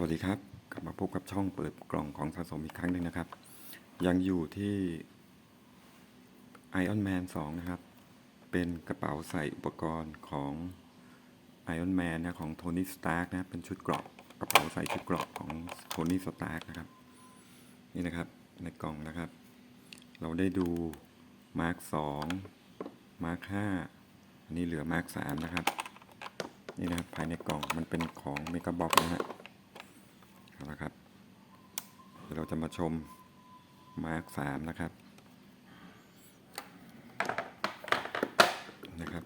สวัสดีครับ กลับมาพบกับช่องเปิดกล่องของสะสมอีกครั้งหนึ่งนะครับ ยังอยู่ที่ Iron Man 2 นะครับ เป็นกระเป๋าใส่อุปกรณ์ของ Iron Man นะของโทนี่สตาร์กนะเป็นชุดเกราะกระเป๋าใส่ชุดเกราะของโทนี่สตาร์กนะครับ นี่นะครับในกล่องนะครับ เราได้ดูมาร์ค2มาร์ค5อันนี้เหลือมาร์ค3นะครับ นี่นะครับภายในกล่องมันเป็นของเมกะบ็อกนะฮะเอาละครับ เราจะมาชมมาร์คสามนะครับ นะครับ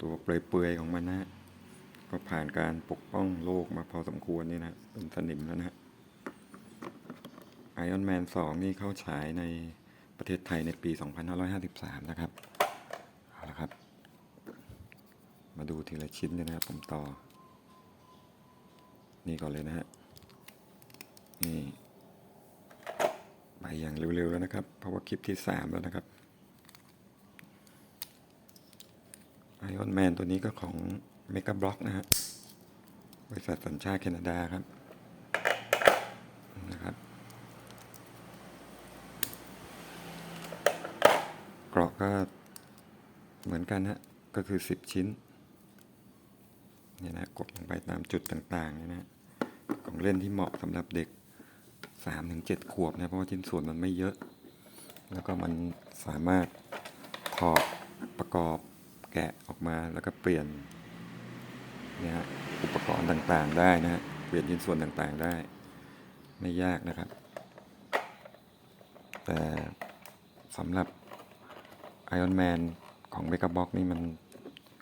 ตัวเปลือยๆของมันนะก็ผ่านการปกป้องโลกมาพอสมควรนี่นะ เป็นสนิมแล้วนะไอออนแมน2นี่เข้าฉายในประเทศไทยในปี 2553 นะครับ เอาละครับ มาดูทีละชิ้นเลยนะครับผมต่อ นี่ก่อนเลยนะฮะ นี่ไปอย่างเร็วๆแล้วนะครับ เพราะว่าคลิปที่สามแล้วนะครับไอออนแมนตัวนี้ก็ของ m e g a b l o c k นะฮะบริษัทสัญชาติแคนาดาครับนะครับเกราะก็เหมือนกันฮะก็คือ 10 ชิ้นเนี่ยนะกดลงไปตามจุดต่างๆเนี่ยนะของเล่นที่เหมาะสำหรับเด็ก 3-7ถึงเจ็ดขวบนะเพราะว่าชิ้นส่วนมันไม่เยอะ แล้วก็มันสามารถถอดประกอบแกะออกมาแล้วก็เปลี่ยนนี่ยฮะอุปกรณ์ต่างๆได้นะฮะเปลี่ยนชิ้นส่วนต่างๆได้ ไม่ยากนะครับ แต่สำหรับ Iron Man ของ m e g a b o x นี่มัน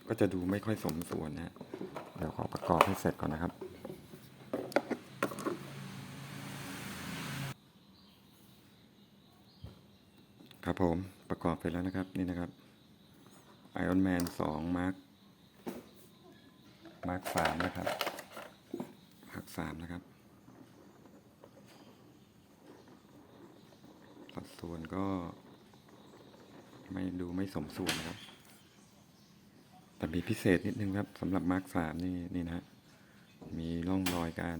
ก็จะดูไม่ค่อยสมส่วนนะฮะเดี๋ยวขอประกอบให้เสร็จก่อนนะครับ ครับผมประกอบเสร็จแล้วนะครับนี่นะครับ Iron Man 2 Mark Mark 3นะครับ Mark 3นะครับสัดส่วนก็ ไม่ดูไม่สมส่วนนะครับ แต่มีพิเศษนิดนึงครับสำหรับมาร์คสามนี่นี่นะมีร่องรอยการ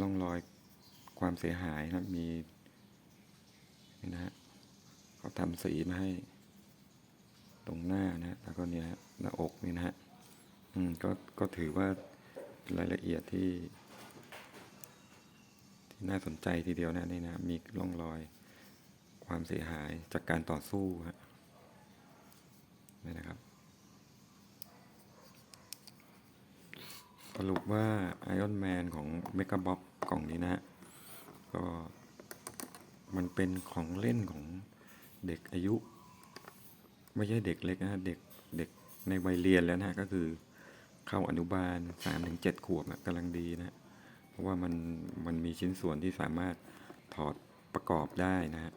ร่องรอยความเสียหายนะครับมี นี่นะฮะเขาทำสีมาให้ ตรงหน้านะแล้วก็เนี่ยฮะหน้าอกนี่นะฮะอืมก็ก็ถือว่าเป็นรายละเอียดที่ ที่น่าสนใจทีเดียวนะนี่นะมีร่องรอยความเสียหายจากการต่อสู้ฮะนี่นะครับ สรุปว่า Iron Man ของ m e g a b o x กล่องนี้นะฮะก็ มันเป็นของเล่นของเด็กอายุ ไม่ใช่เด็กเล็กนะเด็กเด็กในวัยเรียนแล้วนะก็คือเข้าอนุบาล3-7ถึงเจ็ดขวบนะกำลังดีนะฮะเพราะว่ามันมันมีชิ้นส่วนที่สามารถถอดประกอบได้นะฮะ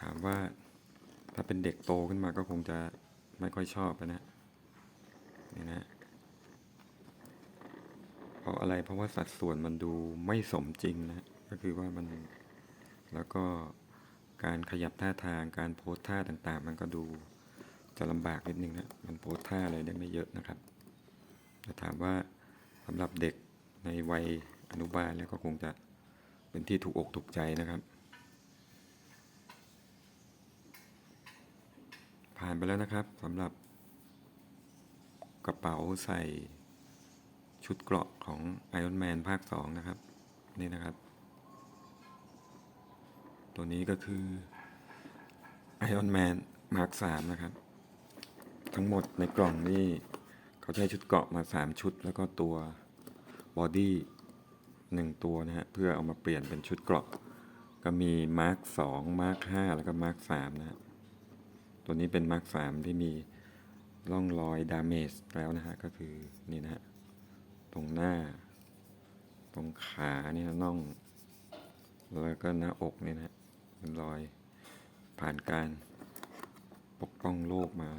ถามว่าถ้าเป็นเด็กโตขึ้นมาก็คงจะไม่ค่อยชอบนะนี่นะเพราะอะไรเพราะว่าสัดส่วนมันดูไม่สมจริงนะก็คือว่ามัน แล้วก็การขยับท่าทางการโพสท่าต่างๆ มันก็ดูจะลำบากนิดนึงนะมันโพสท่าอะไรได้ไม่เยอะนะครับแต่ถามว่าสำหรับเด็กในวัยอนุบาลแล้วก็คงจะเป็นที่ถูกอกถูกใจนะครับ ผ่านไปแล้วนะครับสำหรับกระเป๋าใส่ชุดเกราะของ Iron Man ภาค 2 นะครับ นี่นะครับ ตัวนี้ก็คือ Iron Man Mark 3นะครับ ทั้งหมดในกล่องนี่เขาใช้ชุดเกราะมา 3 ชุด แล้วก็ตัวบอดี้1ตัวนะฮะ เพื่อเอามาเปลี่ยนเป็นชุดเกราะ ก็มี Mark 2 Mark 5 แล้วก็ Mark 3นะฮะ ตัวนี้เป็นมาร์คสามที่มีร่องรอยดาเมจแล้วนะฮะ ก็คือนี่นะฮะ ตรงหน้า ตรงขาเนี่ยน่อง แล้วก็หน้าอกเนี่ยนะฮะ เป็นรอยผ่านการปกป้องโรคมา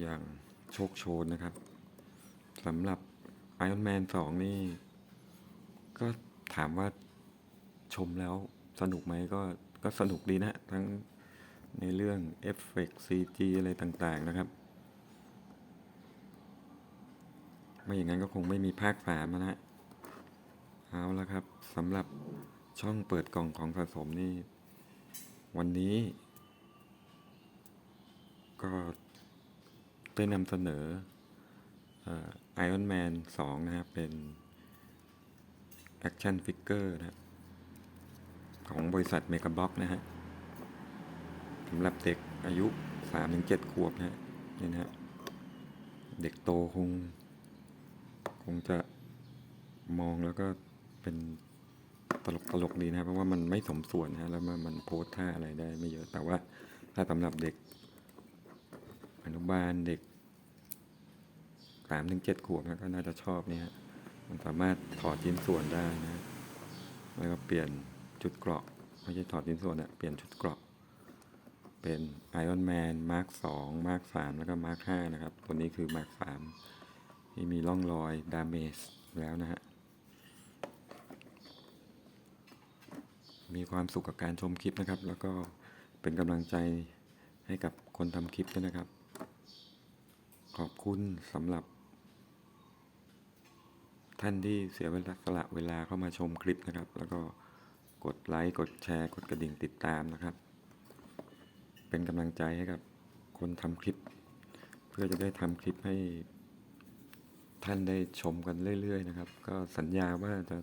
อย่างโชคโชนนะครับสำหรับ Iron Man 2 นี่ ก็ถามว่าชมแล้วสนุกไหมก็ก็สนุกดีนะ ทั้งในเรื่องเอฟเฟกต์ CG อะไรต่างๆนะครับ ไม่อย่างนั้นก็คงไม่มีภาคสามนะฮะเอาละครับสำหรับ ช่องเปิดกล่องของสะสมนี่ วันนี้ ก็ได้นำเสนอไอออนแมน2นะครับ เป็นแอคชั่นฟิกเกอร์นะของบริษัทเมกาบ็อกนะฮะสำหรับเด็กอายุ 3-7 ขวบนะฮะนี่นะฮะเด็กโตคง คงจะมองแล้วก็เป็น ตลกตลกดีนะครับเพราะว่ามันไม่สมส่วนนะฮะแล้วมันมันโพสท่าอะไรได้ไม่เยอะแต่ว่าถ้าสำหรับเด็กอนุบาลเด็กสามถึงเจ็ดขวบนะก็น่าจะชอบเนี่ยฮะมันสามารถถอดชิ้นส่วนได้นะแล้วก็เปลี่ยนจุดเกราะไม่ใช่ถอดชิ้นส่วนอะเปลี่ยนชุดเกราะเป็นไอออนแมนมาร์คสองมาร์คสามแล้วก็มาร์คห้านะครับ ตัวนี้คือมาร์คสามที่มีร่องรอยดาเมจแล้วนะฮะ มีความสุขกับการชมคลิปนะครับ แล้วก็เป็นกำลังใจให้กับคนทำคลิปด้วยนะครับ ขอบคุณสำหรับ ท่านที่เสียเวลาสละเวลาเข้ามาชมคลิปนะครับ แล้วก็กดไลค์กดแชร์กดกระดิ่งติดตามนะครับ เป็นกำลังใจให้กับคนทำคลิป เพื่อจะได้ทำคลิปให้ท่านได้ชมกันเรื่อย ๆ นะครับ ก็สัญญาว่าจะ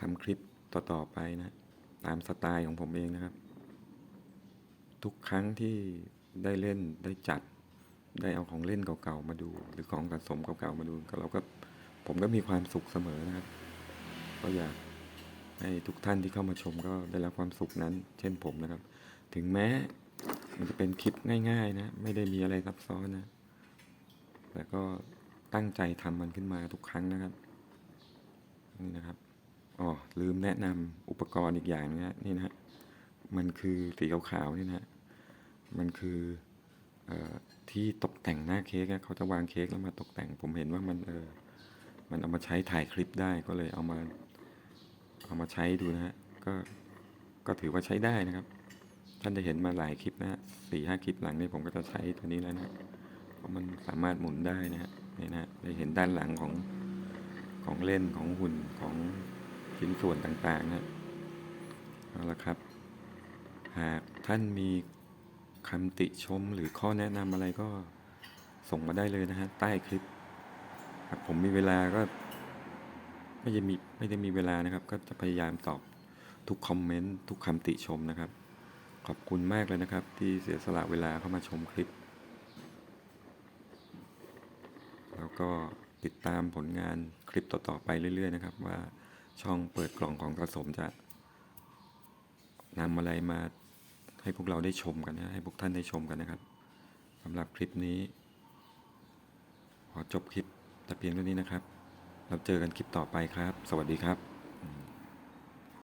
ทำคลิปต่อ ๆ ไปนะ ตามสไตล์ของผมเองนะครับ ทุกครั้งที่ได้เล่นได้จัด ได้เอาของเล่นเก่าๆมาดู หรือของสะสมเก่าๆมาดูก็เราก็ผมก็มีความสุขเสมอนะครับ ก็อยากให้ทุกท่านที่เข้ามาชมก็ได้รับความสุขนั้น เช่นผมนะครับ ถึงแม้มันจะเป็นคลิปง่าย ๆ นะ ไม่ได้มีอะไรซับซ้อนนะแต่ก็ตั้งใจทำมันขึ้นมาทุกครั้งนะครับ ลืมแนะนำอุปกรณ์อีกอย่างนะฮะนี่นะมันคือสีขาวๆนี่นะมันคืออที่ตกแต่งหน้าเค้กอะเขาจะวางเค้กแล้วมาตกแต่ง ผมเห็นว่ามันเออมันเอามาใช้ถ่ายคลิปได้ก็เลยเอามาเอามาใช้ดูนะฮะก็ก็ถือว่าใช้ได้นะครับ ท่านจะเห็นมาหลายคลิปนะฮะสี่ห้าคลิปหลังนี่ผมก็จะใช้ตัวนี้แล้วนะเพราะมันสามารถหมุนได้นะฮะนี่นะฮะได้เห็นด้านหลังของของเล่นของหุ่นของ ชิ้นส่วนต่างๆนะเอาละครับ หากท่านมีคำติชมหรือข้อแนะนำอะไรก็ส่งมาได้เลยนะฮะ ใต้คลิปหากผมมีเวลาก็ไม่ได้มีไม่ได้มีเวลานะครับ ก็จะพยายามตอบทุกคอมเมนต์ทุกคำติชมนะครับ ขอบคุณมากเลยนะครับ ที่เสียสละเวลาเข้ามาชมคลิป แล้วก็ติดตามผลงานคลิปต่อๆไปเรื่อย ๆ นะครับว่า ช่องเปิดกล่องของกระสมจะนำอะไรมาให้พวกเราได้ชมกันนะ ให้พวกท่านได้ชมกันนะครับสำหรับคลิปนี้ ขอจบคลิปแต่เพียงเท่านี้นะครับ เราเจอกันคลิปต่อไปครับ สวัสดีครับ